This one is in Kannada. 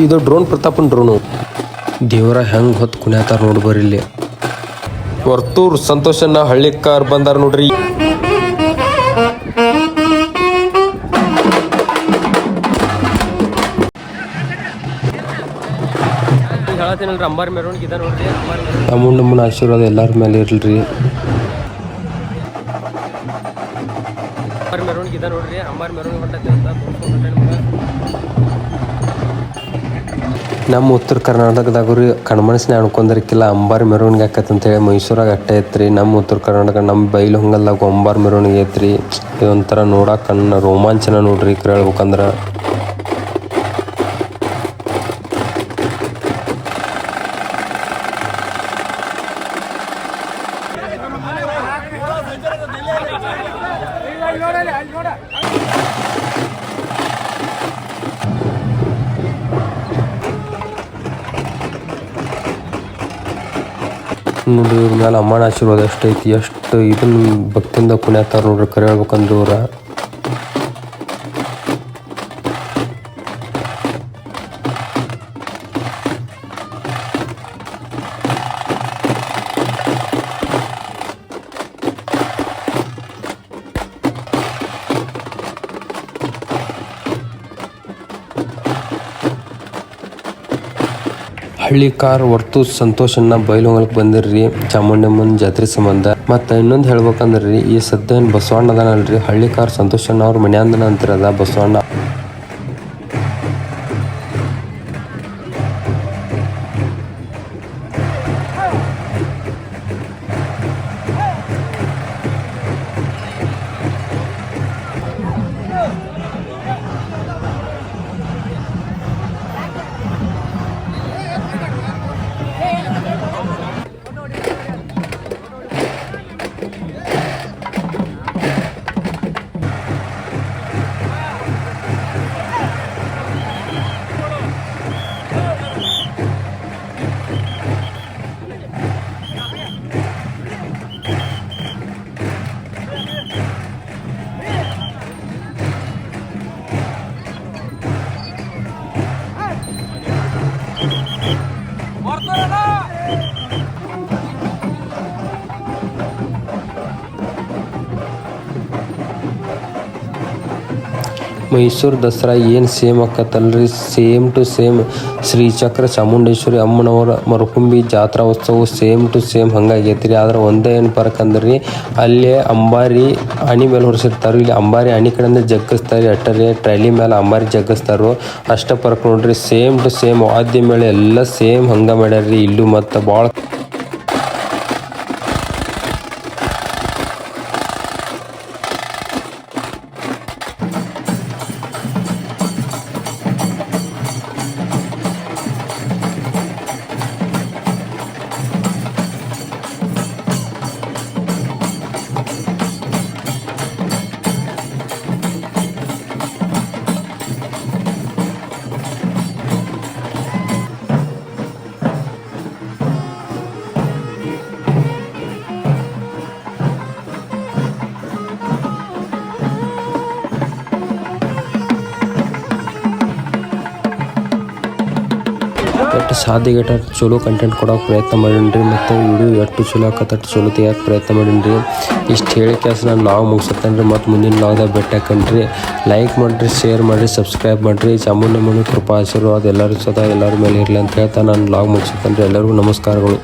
ಇದು ಡ್ರೋನ್ ಪ್ರತಾಪನ್ ಡ್ರೋನು. ದೇವರ ಹೆಂಗ್ ಹೊತ್ತು ಕುಣ್ಯಾತಾರ ನೋಡಿ ಬರ್ರಿ ಇಲ್ಲಿ. ವರ್ತೂರ್ ಸಂತೋಷನ್ನ ಹಳ್ಳಿಕಾರ್ ಬಂದಾರ ನೋಡ್ರಿ. ನೋಡ್ರಿ ಅಂಬಾರ್ ಆಶೀರ್ವಾದ ಎಲ್ಲಾರ ಮೇಲೆ ಇರ್ಲಿ ಅಂಬಾರ್ ಮೆರವಣಿಗೆ ಇದೆ ನೋಡ್ರಿ. ಅಂಬಾರ್ ಮೆರವಣಿಗೆ ಹೊಂಟೈತಿ ಅಂತ. ನಮ್ಮ ಉತ್ತರ ಕರ್ನಾಟಕದಾಗ ರೀ ಕಣ್ಮನಸ್ಸಿನ ಅನ್ಕೊಂಡರಿಕ್ಕಿಲ್ಲ ಅಂಬಾರಿ ಮೆರವಣಿಗೆ ಆಕತ್ ಅಂತೇಳಿ ಮೈಸೂರಾಗ ಅಟ್ಟೆ ಐತ್ರಿ. ನಮ್ಮ ಉತ್ತರ ಕರ್ನಾಟಕ, ನಮ್ಮ ಬೈಲು ಹೊಂಗಲ್ದಾಗ ಅಂಬಾರಿ ಮೆರವಣಿಗೆ ಐತ್ರಿ. ಇದೊಂಥರ ನೋಡಕ್ಕೆ ಕಣ್ಣು ರೋಮಾಂಚನ ನೋಡ್ರಿ ಹೇಳ್ಬೇಕಂದ್ರ. ನೋಡ್ರಿ ಇವ್ರ ಮೇಲೆ ಅಮ್ಮನ ಆಶೀರ್ವಾದ ಎಷ್ಟೈತಿ ಎಷ್ಟು ಇದನ್ನ ಭಕ್ತಿಯಿಂದ ಕುಣ್ಯಾತಾರ ನೋಡ್ರಿ ಕರೆ ಹೇಳ್ಬೇಕಂದ್ರೆ ಇವ್ರ ಹಳ್ಳಿ ಕಾರ್ ಹೊರ್ತು ಸಂತೋಷನ್ನ ಬೈಲೊಂಗಲ್ಕ್ ಬಂದಿರ್ರಿ. ಚಾಮುಂಡಮ್ಮನ ಜಾತ್ರೆ ಸಂಬಂಧ. ಮತ್ತ ಇನ್ನೊಂದು ಹೇಳ್ಬೇಕಂದ್ರಿ, ಈ ಸದ್ಯ ಬಸವಣ್ಣ ಹಳ್ಳಿ ಕಾರ್ ಸಂತೋಷಣ್ಣ ಅವ್ರ ಮನೆಯಂದನ ಅಂತಿರದ ಬಸವಣ್ಣ. ಮೈಸೂರು ದಸರಾ ಏನು ಸೇಮ್ ಆಕತ್ತಲ್ರಿ? ಸೇಮ್ ಟು ಸೇಮ್ ಶ್ರೀಚಕ್ರ ಚಾಮುಂಡೇಶ್ವರಿ ಅಮ್ಮನವರ ಮರುಕುಂಬಿ ಜಾತ್ರಾ ಉತ್ಸವ ಸೇಮ್ ಟು ಸೇಮ್ ಹಂಗಾಗೈತಿ ರೀ ಆದ್ರೆ ಒಂದೇ ಏನು ಪರ್ಕ್ ಅಂದ್ರೆ, ಅಲ್ಲೇ ಅಂಬಾರಿ ಅಣಿ ಮೇಲೆ ಹೊರಿಸಿರ್ತಾರೆ ಇಲ್ಲಿ ಅಂಬಾರಿ ಅಣಿ ಕಡೆಯಿಂದ ಜಗ್ಗಿಸ್ತಾರೆ ಅಟ್ಟರೆ ಟ್ರೈಲಿ ಮೇಲೆ ಅಂಬಾರಿ ಜಗ್ಗಿಸ್ತಾರೋ. ಅಷ್ಟೇ ಪರ್ಕ್ ನೋಡ್ರಿ ಸೇಮ್ ಟು ಸೇಮ್ ಆದ್ಯ ಮೇಲೆ ಎಲ್ಲ ಸೇಮ್ ಹಂಗ ಮಾಡ್ಯಾರ್ರಿ. ಇಲ್ಲೂ ಮತ್ತು ಭಾಳ ಎಷ್ಟು ಸಾಧ್ಯ ಗೆಟ ಚಲೋ ಕಂಟೆಂಟ್ ಕೊಡೋಕೆ ಪ್ರಯತ್ನ ಮಾಡೀನಿ ಮತ್ತು ವಿಡಿಯೋ ಎಷ್ಟು ಚಲೋ ಆಕತ್ತಟ್ಟು ಚಲೋ ತೆಗಿಯೋಕೆ ಪ್ರಯತ್ನ ಮಾಡೀನಿ ಇಷ್ಟು ಹೇಳಿ ಕೆಲಸ ನಾನು ನಾವು ಮುಗಿಸತ್ತೇನೆ ರೀ ಮತ್ತು ಮುಂದಿನ ಲಾಗ್ದಾಗ ಭೇಟಿ ಹಾಕೊಂಡ್ರಿ ಲೈಕ್ ಮಾಡಿರಿ ಶೇರ್ ಮಾಡಿರಿ ಸಬ್ಸ್ಕ್ರೈಬ್ ಮಾಡಿರಿ. ಚಾಮುಂಡಮ್ಮನ ಕೃಪಾ ಆಶೀರ್ವಾದ ಎಲ್ಲರೂ ಸದಾ ಎಲ್ಲರ ಮೇಲೆ ಇರಲಿ ಅಂತ ಹೇಳ್ತಾ ನಾನು ಲಾಗ್ ಮುಗಿಸ್ತೇನೆ ರೀ ಎಲ್ಲರಿಗೂ ನಮಸ್ಕಾರಗಳು.